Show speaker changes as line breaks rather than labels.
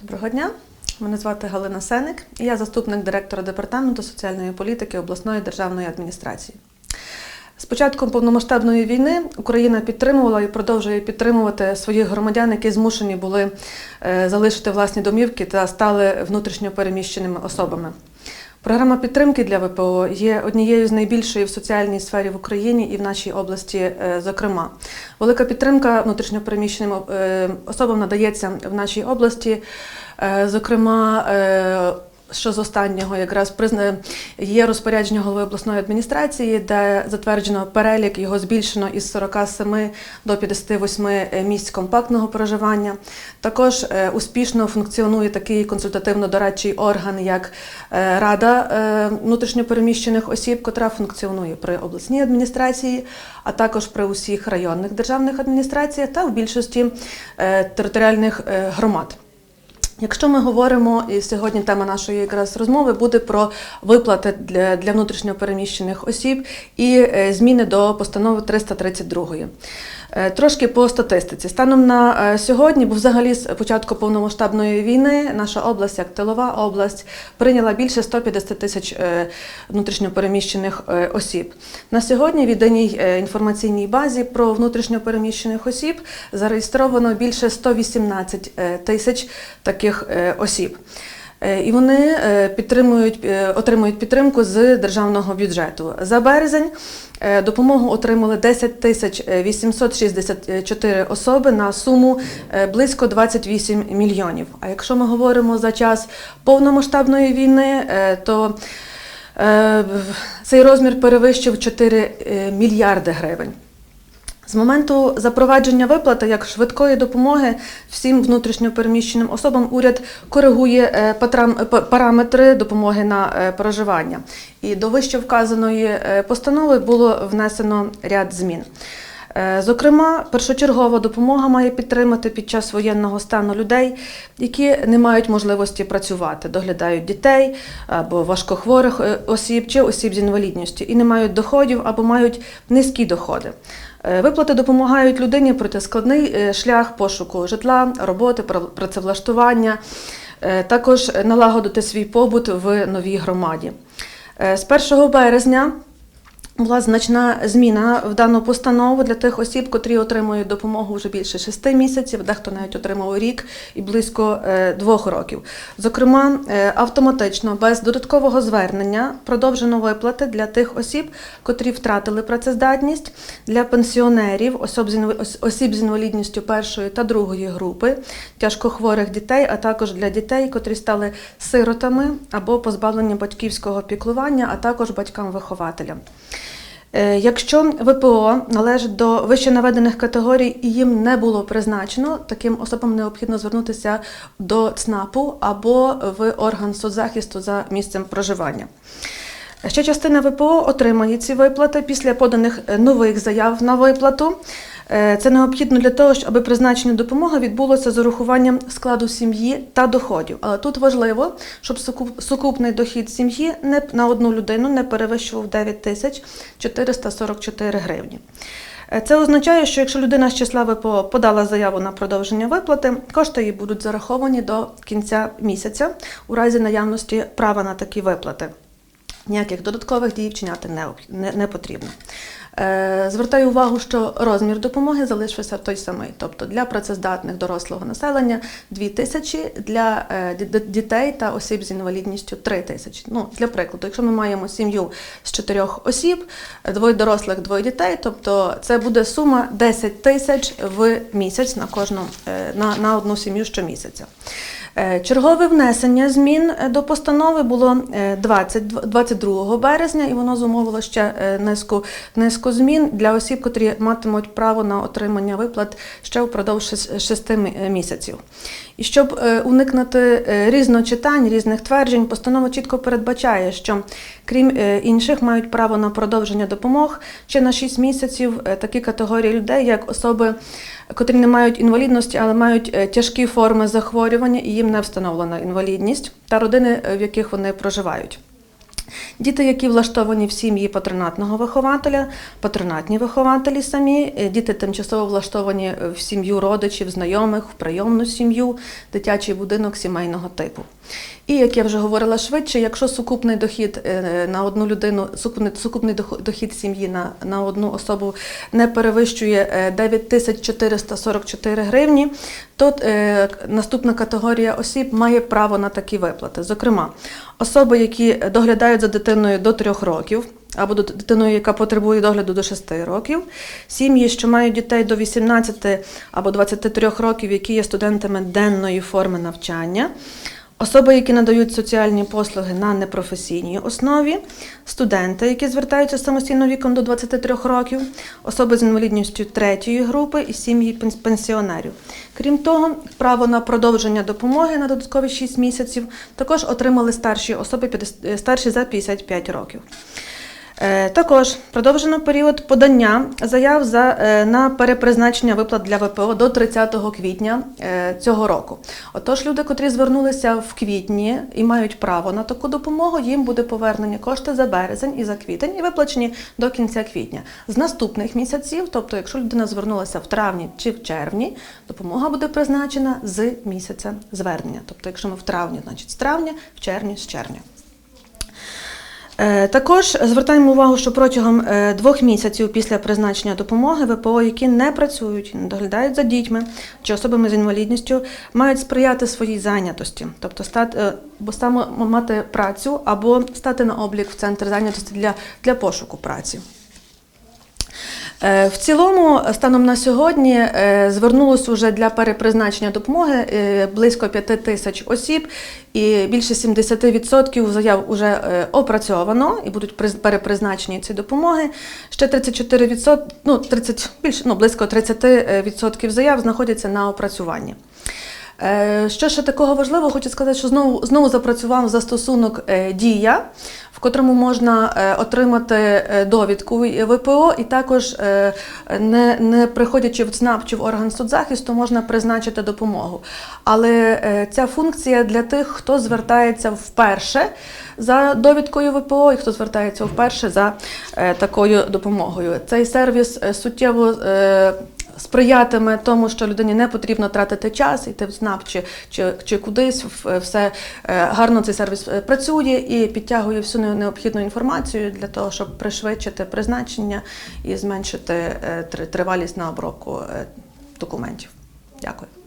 Доброго дня. Мене звати Галина Сеник, і я заступник директора департаменту соціальної політики обласної державної адміністрації. З початком повномасштабної війни Україна підтримувала і продовжує підтримувати своїх громадян, які змушені були е, залишити власні домівки та стали внутрішньо переміщеними особами. Програма підтримки для ВПО є однією з найбільшої в соціальній сфері в Україні і в нашій області, е, зокрема. Велика підтримка внутрішньопереміщеним е, особам надається в нашій області. Е, Зокрема, що з останнього якраз призна- є розпорядження голови обласної адміністрації, де затверджено перелік, його збільшено із 47 до 58 місць компактного проживання. Також е, успішно функціонує такий консультативно-дорадчий орган, як е, Рада е, внутрішньопереміщених осіб, котра функціонує при обласній адміністрації, а також при усіх районних державних адміністраціях та в більшості територіальних громад. Якщо ми говоримо, і сьогодні тема нашої якраз розмови буде про виплати для, для внутрішньопереміщених осіб і е, зміни до постанови 332. Е, Трошки по статистиці. Станом на е, сьогодні, бо взагалі з початку повномасштабної війни наша область, як тилова область, прийняла більше 150 тисяч е, внутрішньопереміщених осіб. На сьогодні в єдиній інформаційній базі про внутрішньопереміщених осіб зареєстровано більше 118 е, тисяч таких осіб. Е, І вони е, підтримують, е, отримують підтримку з державного бюджету. За березень допомогу отримали 10 тисяч е, 864 особи на суму близько 28 мільйонів. А якщо ми говоримо за час повномасштабної війни, то цей розмір перевищив 4 е, мільярди гривень. З моменту запровадження виплати як швидкої допомоги всім внутрішньопереміщеним особам уряд коригує е, параметри допомоги на е, проживання. І до вище вказаної е, постанови було внесено ряд змін. Зокрема, першочергова допомога має підтримати під час воєнного стану людей, які не мають можливості працювати, доглядають дітей або важкохворих осіб чи осіб з інвалідністю і не мають доходів або мають низькі доходи. Е, Виплати допомагають людині пройти складний е, шлях пошуку житла, роботи, пра- працевлаштування, е, також налагодити свій побут в новій громаді. З 1 березня була значна зміна в дану постанову для тих осіб, котрі отримують допомогу вже більше шести місяців, дехто навіть отримав рік і близько е, двох років. Зокрема, е, автоматично, без додаткового звернення, продовжено виплати для тих осіб, котрі втратили працездатність, для пенсіонерів, осіб з інвалідністю першої та другої групи, тяжкохворих дітей, а також для дітей, котрі стали сиротами або позбавлені батьківського піклування, а також батькам-вихователям. Е, Якщо ВПО належить до вище наведених категорій і їм не було призначено, таким особам необхідно звернутися до ЦНАПу або в орган соцзахисту за місцем проживання. Ще частина ВПО отримає ці виплати після поданих нових заяв на виплату. Е, Це необхідно для того, щоб призначення допомоги відбулося з урахуванням складу сім'ї та доходів. Але тут важливо, щоб сукупний дохід сім'ї на одну людину не перевищував 9 тисяч 444 гривні. Е, Це означає, що якщо людина з числа ВПО подала заяву на продовження виплати, кошти її будуть зараховані до кінця місяця у разі наявності права на такі виплати. Ніяких додаткових дій вчиняти не, не, не потрібно. Е, звертаю увагу, що розмір допомоги залишився той самий. Тобто для працездатних дорослого населення 2 тисячі, для е, ді- ді- дітей та осіб з інвалідністю 3 тисячі. Ну, для прикладу, якщо ми маємо сім'ю з чотирьох осіб, двоє дорослих, двоє дітей, тобто це буде сума 10 тисяч в місяць на кожну е, на, на одну сім'ю щомісяця. Е, Чергове внесення змін е, до постанови було е, 20, 22 березня, і воно зумовило ще е, низку, низку змін для осіб, котрі матимуть право на отримання виплат ще впродовж 6 місяців. І щоб е, уникнути е, різночитань, різних тверджень, постанова чітко передбачає, що крім е, інших мають право на продовження допомог ще на 6 місяців е, такі категорії людей, як особи, котрі не мають інвалідності, але мають е, тяжкі форми захворювання і їм не встановлена інвалідність, та родини, е, в яких вони проживають. Діти, які влаштовані в сім'ї патронатного вихователя, патронатні вихователі самі, е, діти тимчасово влаштовані в сім'ю родичів, знайомих, в прийомну сім'ю, дитячий будинок сімейного типу. І як я вже говорила швидше, якщо сукупний дохід е, на одну людину, сукупний, сукупний дохід сім'ї на, на одну особу не перевищує е, 9444 гривні, то е, наступна категорія осіб має право на такі виплати. Зокрема, особи, які доглядають за дитиною до 3 років. Або дитиною, яка потребує догляду до 6 років, сім'ї, що мають дітей до 18 або 23 років, які є студентами денної форми навчання, Особи, які надають соціальні послуги на непрофесійній основі, студенти, які звертаються самостійно віком до 23 років, особи з інвалідністю третьої групи і сім'ї пенсіонерів. Крім того, право на продовження допомоги на додаткові 6 місяців також отримали старші особи 50 е, старші за 55 років. Е, Також продовжено період подання заяв за, е, на перепризначення виплат для ВПО до 30 квітня е, цього року. Отож, люди, котрі звернулися в квітні і мають право на таку допомогу, їм буде повернені кошти за березень і за квітень і виплачені до кінця квітня. З наступних місяців, тобто, якщо людина звернулася в травні чи в червні, допомога буде призначена з місяця звернення. Тобто, якщо ми в травні, значить з травня, в червні з червня. Е, Також звертаємо увагу, що протягом е, двох місяців після призначення допомоги ВПО, які не працюють, не доглядають за дітьми чи особами з інвалідністю, мають сприяти своїй зайнятості, тобто стати е, бо саме мати працю або стати на облік в центр зайнятості для, для пошуку праці. Е, В цілому, станом на сьогодні е, звернулось уже для перепризначення допомоги е, близько 5 тисяч осіб, і більше 70% заяв вже опрацьовано і будуть приз- перепризначені ці допомоги. Ще 34%, ну, 30, більше, ну, близько 30% заяв знаходяться на опрацюванні. Е, Що ще такого важливого, хочу сказати, що знову, знову запрацював застосунок е, Дія, в котрому можна е, отримати довідку ВПО, і також, не, не приходячи в ЦНАП чи в орган соцзахисту, можна призначити допомогу. Але ця функція для тих, хто звертається вперше за довідкою ВПО і хто звертається вперше за такою допомогою. Цей сервіс суттєво. Е, сприятиме тому, що людині не потрібно тратити час, йти в ЦНАП чи, чи, чи кудись. Все е, гарно цей сервіс е, працює і підтягує всю необхідну інформацію для того, щоб пришвидшити призначення і зменшити е, тривалість на обробку е, документів. Дякую.